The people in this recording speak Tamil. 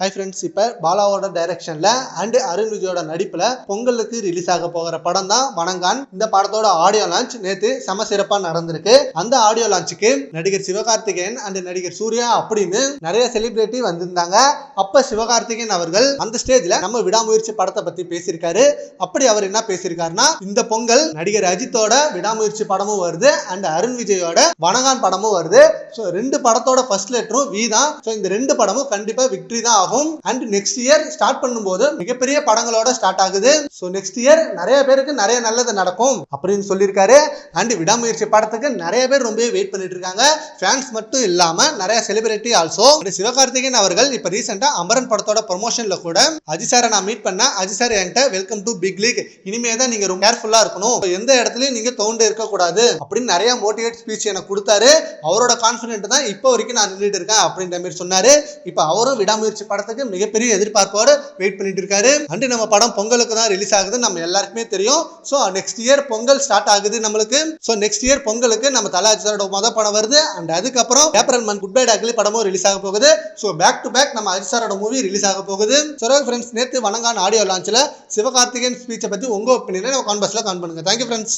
ஹை ஃப்ரெண்ட்ஸ் இப்போ பாலாவோட டைரக்ஷனில் அண்ட் அருண் விஜயோட நடிப்பில் பொங்கலுக்கு ரிலீஸ் ஆக போகிற படம் தான் வணங்கான். இந்த படத்தோட ஆடியோ லான்ச் நேற்று செம சிறப்பாக நடந்திருக்கு. அந்த ஆடியோ லான்ச்சுக்கு நடிகர் சிவகார்த்திகேயன் அண்ட் நடிகர் சூர்யா அப்படின்னு நிறைய செலிபிரிட்டி வந்திருந்தாங்க. அப்போ சிவகார்த்திகேயன் அவர்கள் அந்த ஸ்டேஜில் நம்ம விடாமுயற்சி படத்தை பற்றி பேசியிருக்காரு. அப்படி அவர் என்ன பேசியிருக்காருன்னா இந்த பொங்கல் நடிகர் அஜித்தோட விடாமுயற்சி படமும் வருது அண்ட் அருண் விஜயோட வணங்கான் படமும் வருது. ஸோ ரெண்டு படத்தோட ஃபர்ஸ்ட் லெட்டரும் வி தான். ஸோ இந்த ரெண்டு படமும் கண்டிப்பாக விக்ட்ரி தான் ஆகும். அண்ட் நெக்ஸ்ட் இயர் ஸ்டார்ட் பண்ணும்போது மிகப்பெரிய படங்களோட ஸ்டார்ட் ஆகுது. ஸோ நெக்ஸ்ட் இயர் நிறைய பேருக்கு நிறைய நல்லது நடக்கும் அப்படின்னு சொல்லியிருக்காரு. அண்ட் விடாமுயற்சி படத்துக்கு நிறைய பேர் ரொம்பவே வெயிட் பண்ணிட்டு இருக்காங்க ஃபேன்ஸ் மட்டும் இல்லாம நிறைய செலிபிரிட்டி ஆல்சோ சிவகார்த்திகேயன் அவர்கள் இப்ப ரீசெண்டா அமரன் படத்தோட ப்ரொமோஷன்ல கூட அஜி சாரை நான் மீட் பண்ண அஜி சார் என்கிட்ட வெல்கம் டு பிக் லீக் இனிமே தான் நீங்க ரொம்ப கேர்ஃபுல்லா இருக்கணும். எந்த இடத்துலயும் நீங்க தோண்டு இருக்கக்கூடாது. அப்படின்னு நிறைய மோட்டிவேட் ஸ்பீச் எனக்கு கொடுத்தாரு. அவரோட கான்ஃபிடென்ட் தான் இப்போ வரைக்கும் நான் நின்றுட்டு இருக்கேன் அப்படின்ற மாதிரி சொன்னாரு. இப்போ அவரும் விடாமுயற்சி படத்துக்கு மிகப்பெரிய எதிர்பார்ப்போடு வெயிட் பண்ணிட்டு இருக்காரு அண்டு நம்ம படம் பொங்கலுக்கு தான் ரிலீஸ் ஆகுது நம்ம எல்லாருக்குமே தெரியும். So next year Pongal start ஆகுது நம்மளுக்கு. ஸோ நெக்ஸ்ட் இயர் பொங்கலுக்கு நம்ம தலாச்சாரோட மொதல் படம் வருது. அண்ட் அதுக்கப்புறம் April month good bad ugly படமும் ரிலீஸ் ஆக போகுது. ஸோ பேக் டு பேக் நம்ம அஜிசாரோட மூவி ரிலீஸ் ஆக போகுது. ஸோ ஃப்ரெண்ட்ஸ் நேற்று வணங்கான ஆடியோ லான்ச்சில் சிவகார்த்திகேயன் ஸ்பீச்சை பற்றி உங்கள் ஒப்பீனியனை நம்ம கான்பர்ஸில் கான் பண்ணுங்க. Thank you friends